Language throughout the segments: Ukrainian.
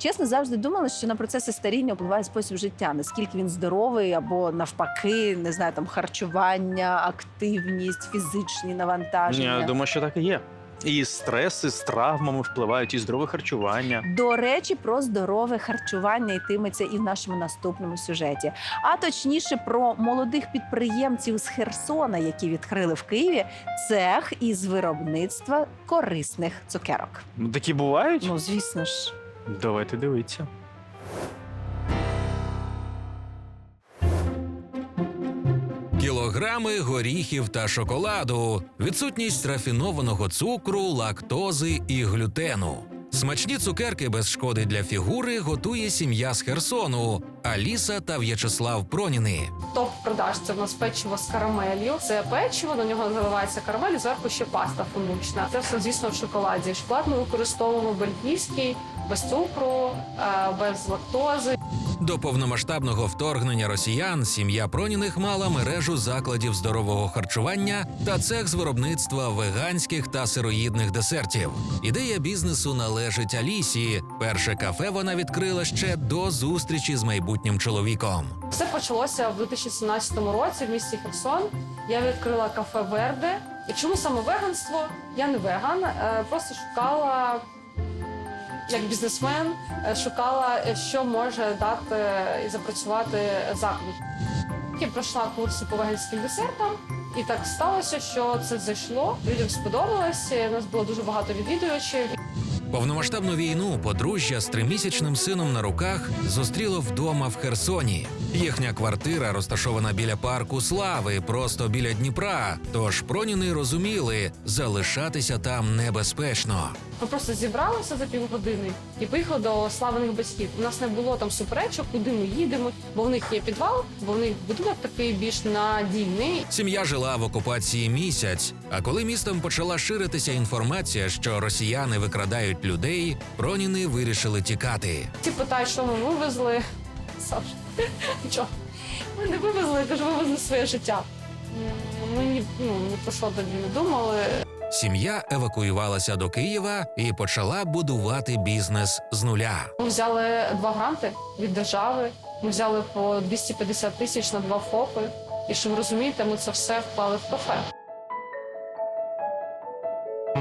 Чесно, завжди думала, що на процеси старіння впливає спосіб життя, наскільки він здоровий або навпаки, не знаю, там харчування, активність, фізичні навантаження. я думаю, що так і є. І стреси з травмами впливають, і здорове харчування. До речі, про здорове харчування йтиметься і в нашому наступному сюжеті. А точніше, про молодих підприємців з Херсона, які відкрили в Києві цех із виробництва корисних цукерок. Ну, Такі бувають? Ну, звісно ж. Давайте дивитися. Кілограми горіхів та шоколаду, відсутність рафінованого цукру, лактози і глютену. Смачні цукерки без шкоди для фігури готує сім'я з Херсону Аліса та В'ячеслав Проніни. Топ продаж це в нас печиво з карамелью. Це печиво, на нього заливається карамель, і зверху ще паста фундучна. Це все, звісно, в шоколаді. Шоколад ми використовуємо бельгійський, без цукру, е, без лактози. До повномасштабного вторгнення росіян сім'я Проніних мала мережу закладів здорового харчування та цех з виробництва веганських та сироїдних десертів. Ідея бізнесу належить Алісі. Перше кафе вона відкрила ще до зустрічі з майбутнім чоловіком. Все почалося в 2017 році в місті Херсон. Я відкрила кафе Верде. Чому саме веганство? Я не веган, е, просто шукала. Як бізнесмен е, шукала, е, що може дати і запрацювати заклад. Я пройшла курси по веганським десертам, і так сталося, що це зайшло. Людям сподобалось. У нас було дуже багато відвідувачів. Повномасштабну війну подружжя з тримісячним сином на руках зустріло вдома в Херсоні. Їхня квартира розташована біля парку Слави, просто біля Дніпра. Тож проніни розуміли, залишатися там небезпечно. Ми просто зібралися за півгодини і поїхали до славених батьків. У нас не було там суперечок, куди ми їдемо, бо в них є підвал, бо в них будинок такий більш надійний. Сім'я жила в окупації місяць. А коли містом почала ширитися інформація, що росіяни викрадають людей, проніни вирішили тікати. Ті питають, що ми вивезли. Саш, нічого. Ми не вивезли, кажу, вивезли своє життя. Ми ні, ну, ні про що тоді не думали. Сім'я евакуювалася до Києва і почала будувати бізнес з нуля. Ми взяли два гранти від держави. Ми взяли по 250 тисяч на два ФОПи. І що ви розумієте, ми це все вклали в кафе.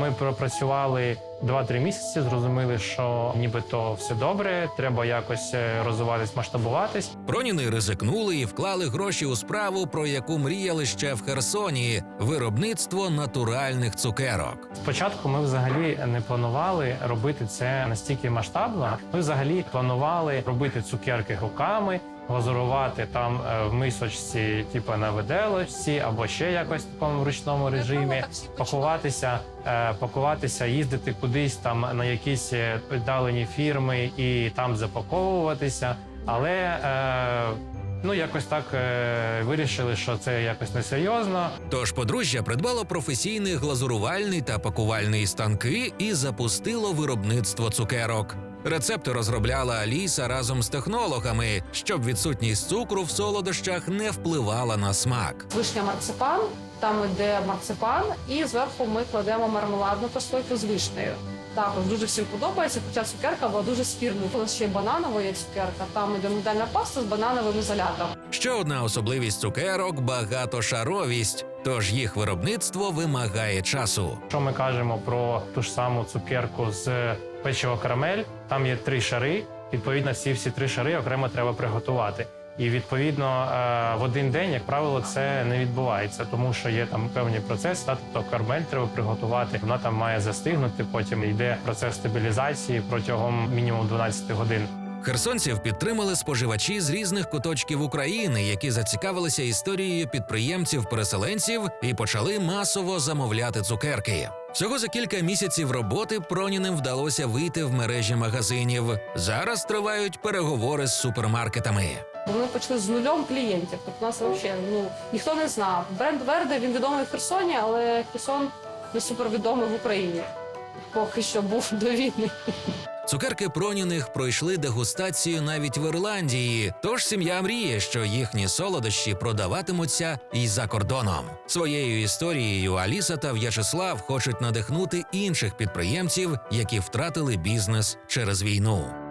Ми пропрацювали 2-3 місяці, зрозуміли, що нібито все добре, треба якось е, розвиватись, масштабуватись. Проніни ризикнули і вклали гроші у справу, про яку мріяли ще в Херсоні виробництво натуральних цукерок. Спочатку ми взагалі не планували робити це настільки масштабно. Ми взагалі планували робити цукерки руками, глазурувати там е, в мисочці, типу на виделочці, або ще якось в такому ручному режимі. Пакуватися, е, пакуватися, їздити кудись там на якісь е, віддалені фірми і там запаковуватися. Але ну якось так е, вирішили, що це якось несерйозно. Тож подружжя придбало професійний глазурувальний та пакувальний станки і запустило виробництво цукерок. Рецепти розробляла Аліса разом з технологами, щоб відсутність цукру в солодощах не впливала на смак. Вишня марципан, там іде марципан, і зверху ми кладемо мармеладну прослойку з вишнею. Також дуже всім подобається, хоча цукерка була дуже спірною. У нас ще й бананова є цукерка, там іде мигдальна паста з банановим ізолятом. Ще одна особливість цукерок багатошаровість, тож їх виробництво вимагає часу. Якщо ми кажемо про ту ж саму цукерку з печиво карамель, там є три шари. Відповідно, ці всі три шари окремо треба приготувати. І відповідно е, в один день, як правило, це не відбувається, тому що є там певні процеси. та, Тобто карамель треба приготувати, вона там має застигнути. Потім йде процес стабілізації протягом мінімум 12 годин. Херсонців підтримали споживачі з різних куточків України, які зацікавилися історією підприємців-переселенців і почали масово замовляти цукерки. Всього за кілька місяців роботи Проніним вдалося вийти в мережі магазинів. Зараз тривають переговори з супермаркетами. Бо Ми почали з нульом клієнтів. Тобто нас взагалі ну ніхто не знав. Бренд Верде він відомий в Херсоні, але Херсон не супервідомий в Україні. Поки що був до війни. Цукерки Проніних пройшли дегустацію навіть в Ірландії. Тож сім'я мріє, що їхні солодощі продаватимуться і за кордоном. Своєю історією Аліса та В'ячеслав хочуть надихнути інших підприємців, які втратили бізнес через війну.